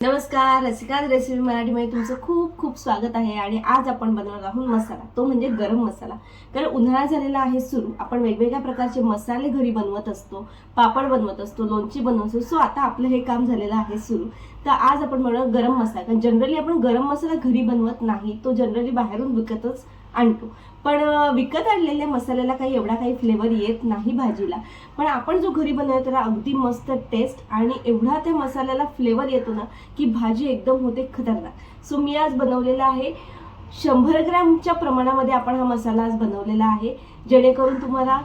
नमस्कार रसिका रेसिपी मराठीमध्ये तुमचं खूप खूप स्वागत आहे आणि आज आपण बनवणार आहोत मसाला. तो म्हणजे गरम मसाला. कारण उन्हाळा झालेला आहे सुरू. आपण वेगवेगळ्या प्रकारचे मसाले घरी बनवत असतो पापड बनवत असतो लोणची बनवत असतो. सो आता आपलं हे काम झालेलं आहे सुरू. तर आज आपण बनवणार गरम मसाला. कारण जनरली आपण गरम मसाला घरी बनवत नाही. तो जनरली बाहेरून विकतच आणतो. पण विकत आणलेल्या मसाल्याला काही एवढा काही फ्लेवर येत नाही भाजीला. पण आपण जो घरी बनवतो त्याला अगदी मस्त टेस्ट आणि एवढा त्या मसाल्याला फ्लेवर येतो ना की भाजी एकदम होते खतरनाक. सो मी आज बनवलेला आहे शंभर ग्रॅमच्या प्रमाणामध्ये आपण हा मसाला आज बनवलेला आहे. जेणेकरून तुम्हाला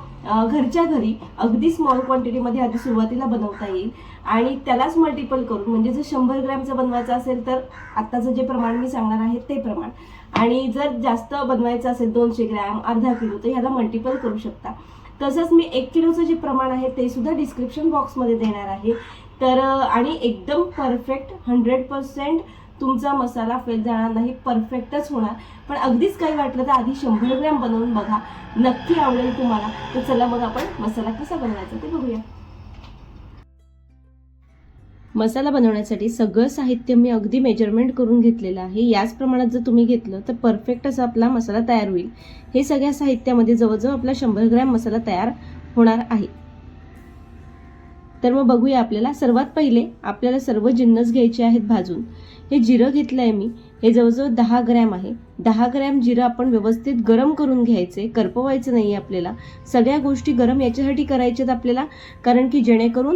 घरच्या घरी अगदी स्मॉल क्वांटिटीमध्ये आधी सुरुवातीला बनवता येईल. आणि त्यालाच मल्टिपल करून म्हणजे जर शंभर ग्रॅमचं बनवायचं असेल तर आत्ताचं जे प्रमाण मी सांगणार आहे ते प्रमाण. आणि जर जास्त बनवायचं असेल दोनशे ग्रॅम अर्धा किलो तर ह्याला मल्टिपल करू शकता. तसंच मी एक किलोचं जे प्रमाण आहे ते सुद्धा डिस्क्रिप्शन बॉक्समध्ये देणार आहे. तर आणि एकदम परफेक्ट हंड्रेड पर्सेंट तुमचा मसाला फेल जाणार नाही परफेक्टच होणार. पण अगदीच काही वाटलं तर आधी शंभर ग्रॅम बनवून बघा. नक्की आवडेल तुम्हाला. तर चला मग आपण मसाला कसा बनवायचा ते बघूया. मसाला बनवण्यासाठी सगळं साहित्य मी अगदी मेजरमेंट करून घेतलेलं आहे. याच प्रमाणात जर तुम्ही घेतलं तर परफेक्ट असा आपला मसाला तयार होईल. हे सगळ्या साहित्यामध्ये जवळजवळ आपला शंभर ग्रॅम मसाला तयार होणार आहे. तर मग बघूया आपल्याला सर्वात पहिले आपल्याला सर्व जिन्नस घ्यायचे आहेत भाजून. हे जिरं घेतलं आहे मी. हे जवळजवळ दहा ग्रॅम आहे. दहा ग्रॅम जिरं आपण व्यवस्थित गरम करून घ्यायचे करपवायचं नाही आहे आपल्याला. सगळ्या गोष्टी गरम याच्यासाठी करायच्यात आपल्याला कारण की जेणेकरून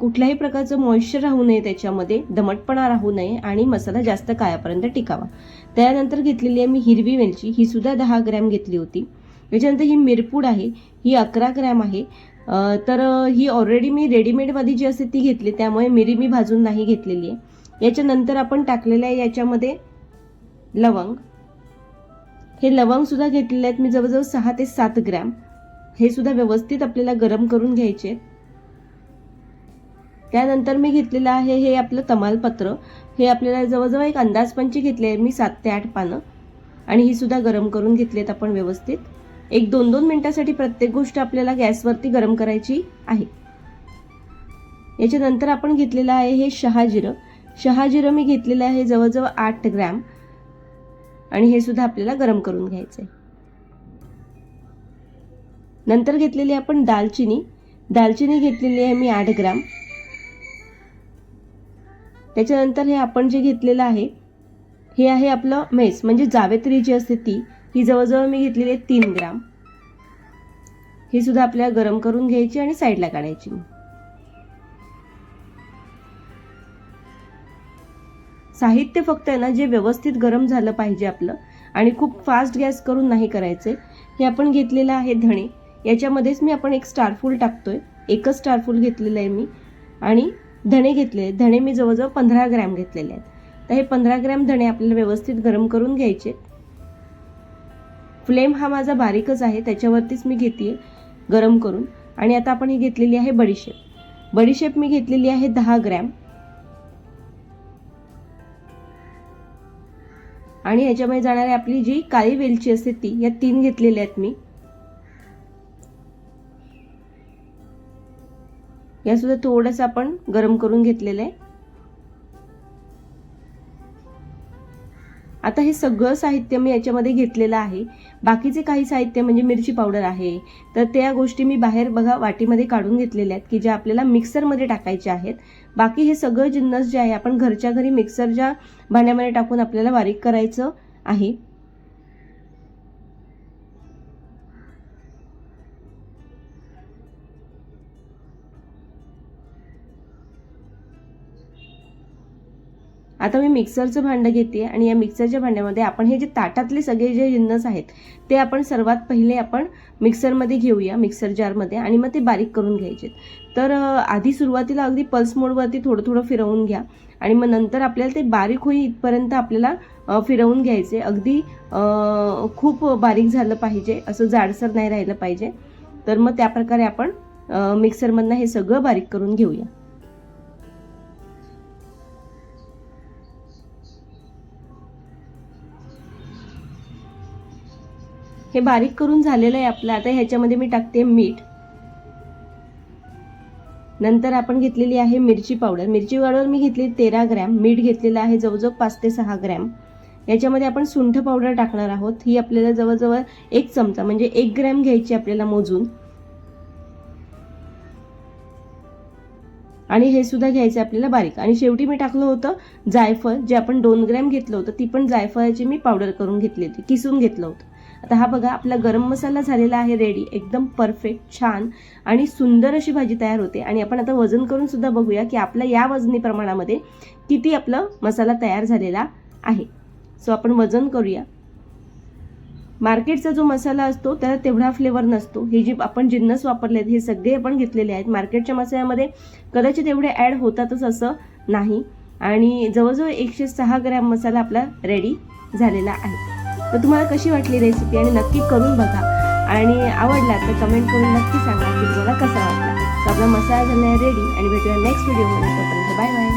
कुठल्याही प्रकारचं मॉइश्चर राहू नये त्याच्यामध्ये दमटपणा राहू नये आणि मसाला जास्त काळापर्यंत टिकावा. त्यानंतर घेतलेली आहे मी हिरवी वेलची. ही सुद्धा दहा ग्रॅम घेतली होती. त्याच्यानंतर ही मिरपूड आहे. ही अकरा ग्रॅम आहे. तर ही ऑलरेडी मी रेडीमेडमध्ये जी असते ती घेतली. त्यामुळे मिरी मी भाजून नाही घेतलेली आहे. याच्यानंतर आपण टाकलेलं आहे याच्यामध्ये लवंग. हे लवंग सुद्धा घेतलेले आहेत मी जवळजवळ सहा ते सात ग्रॅम. हे सुद्धा व्यवस्थित आपल्याला गरम करून घ्यायचे. आहेत. त्यानंतर मी घेतलेलं आहे हे आपलं तमालपत्र. हे आपल्याला जवळजवळ एक अंदाजपंची घेतले आहे मी सात ते आठ पानं. आणि ही सुद्धा गरम करून घेतली आहेत आपण व्यवस्थित. एक दोन दोन मिनिटासाठी प्रत्येक गोष्ट आपल्याला गॅसवरती गरम करायची आहे. याच्यानंतर आपण घेतलेलं आहे हे शहाजिरं. शहाजिरं मी घेतलेलं आहे जवळजवळ आठ ग्रॅम. आणि हे सुद्धा आपल्याला गरम करून घ्यायचं आहे नंतर घेतलेली आपण दालचिनी. दालचिनी घेतलेली आहे मी आठ ग्रॅम. त्याच्यानंतर हे आपण जे घेतलेलं आहे हे आहे आपलं मेस म्हणजे जावेत्री जी असते ती ही जवळजवळ मी घेतलेली आहे तीन ग्राम. ही सुद्धा आपल्याला गरम करून घ्यायची आणि साईडला काढायची. साहित्य फक्त आहे ना जे व्यवस्थित गरम झालं पाहिजे आपलं आणि खूप फास्ट गॅस करून नाही करायचे हे आपण घेतलेलं आहे धणे. याच्यामध्येच मी आपण एक स्टारफूल टाकतो आहे एकच स्टारफूल घेतलेलं आहे मी. आणि धणे घेतले. धणे मी जवळजवळ पंधरा ग्रॅम घेतलेले आहेत. तर हे पंधरा ग्रॅम धणे आपल्याला व्यवस्थित गरम करून घ्यायचे. फ्लेम हा माझा बारीकच आहे त्याच्यावरतीच मी घेते गरम करून. आणि आता आपण ही घेतलेली आहे बडीशेप. बडीशेप मी घेतलेली आहे दहा ग्रॅम आणि याच्यामध्ये जाणारी आपली जी काळी वेलची असते ती या तीन घेतलेल्या आहेत मी. या सुद्धा थोडंसं आपण गरम करून घेतलेलं आहे. आता हे सगळं साहित्य मी याच्यामध्ये घेतलेलं आहे. बाकीचे काही साहित्य म्हणजे मिरची पावडर आहे. तर त्या गोष्टी मी बाहेर बघा वाटीमध्ये काढून घेतलेल्या आहेत की ज्या आपल्याला मिक्सरमध्ये टाकायच्या आहेत. बाकी हे सगळं जिन्नस जे आहे आपण घरच्या घरी मिक्सरच्या भांड्यामध्ये टाकून आपल्याला बारीक करायचं आहे आता मी मिक्सरचं भांडं घेते आणि या मिक्सरच्या भांड्यामध्ये आपण हे जे ताटातले सगळे जे जिन्नस आहेत ते आपण सर्वात पहिले आपण मिक्सरमध्ये घेऊया मिक्सर जारमध्ये आणि मग ते बारीक करून घ्यायचे तर आधी सुरुवातीला अगदी पल्स मोडवरती थोडं थोडं फिरवून घ्या आणि मग नंतर आपल्याला ते बारीक होई इथपर्यंत आपल्याला फिरवून घ्यायचे. अगदी खूप बारीक झालं पाहिजे असं जाडसर नाही राहिलं पाहिजे. तर मग त्या प्रकारे आपण मिक्सरमधनं हे सगळं बारीक करून घेऊया. हे बारीक करून झालेलं आहे आपलं. आता ह्याच्यामध्ये मी टाकते मीठ. नंतर आपण घेतलेली आहे मिरची पावडर. मिरची पावडर मी घेतली तेरा ग्रॅम. मीठ घेतलेलं आहे जवळजवळ पाच ते सहा ग्रॅम. याच्यामध्ये आपण सुंठ पावडर टाकणार आहोत. ही आपल्याला जवळजवळ एक चमचा म्हणजे एक ग्रॅम घ्यायची आपल्याला मोजून. आणि हे सुद्धा घ्यायचं आपल्याला बारीक. आणि शेवटी मी टाकलं होतं जायफळ. जे आपण दोन ग्रॅम घेतलं होतं ती पण जायफळाची मी पावडर करून घेतली होती किसून घेतलं होतं. आता हा बघा आपला गरम मसाला झालेला आहे रेडी एकदम परफेक्ट छान आणि सुंदर अशी भाजी तयार होते. आणि आपण आता वजन करून सुद्धा बघूया की आपल्या या वजनी प्रमाणामध्ये किती आपलं मसाला तयार झालेला आहे. सो आपण वजन करूया. मार्केटचा जो मसाला असतो त्याला तेवढा फ्लेवर नसतो. हे जे आपण जिन्नस वापरले आहेत हे सगळे आपण घेतलेले आहेत. मार्केटच्या मसाल्यामध्ये कदाचित एवढे ॲड होतातच असं नाही. आणि जवळजवळ एकशे सहा ग्रॅम मसाला आपला रेडी झालेला आहे. तर तुम्हाला कशी वाटली रेसिपी आणि नक्की करून बघा. आणि आवडला तर कमेंट करून नक्की सांगा की तुम्हाला कसा वाटला. तर आपला मसाला झाला रेडी आणि भेटूया नेक्स्ट व्हिडिओमध्ये तोपर्यंत